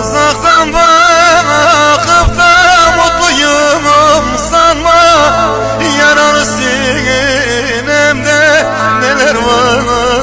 Uzaktan bakıp da mutluyum sanma Yanar sinemde neler var.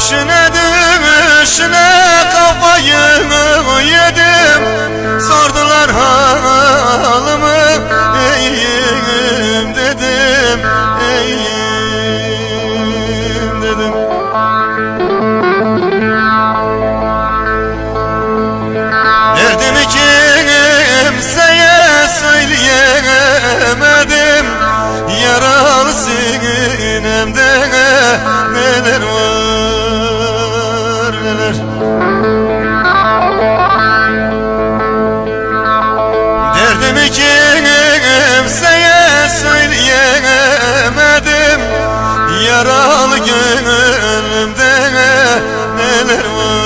Düşüne düşüne kafayı yedim? Sordular hala mano.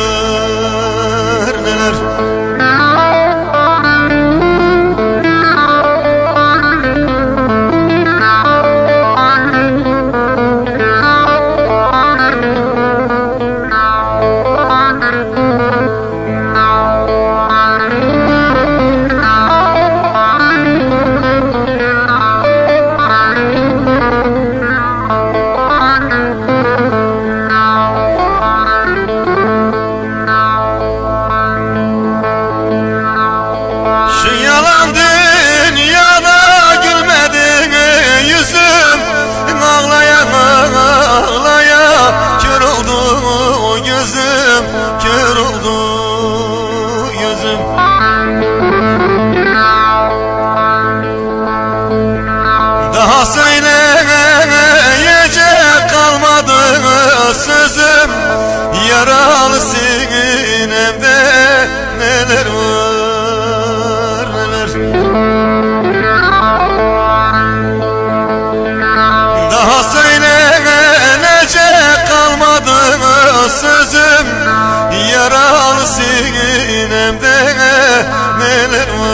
minute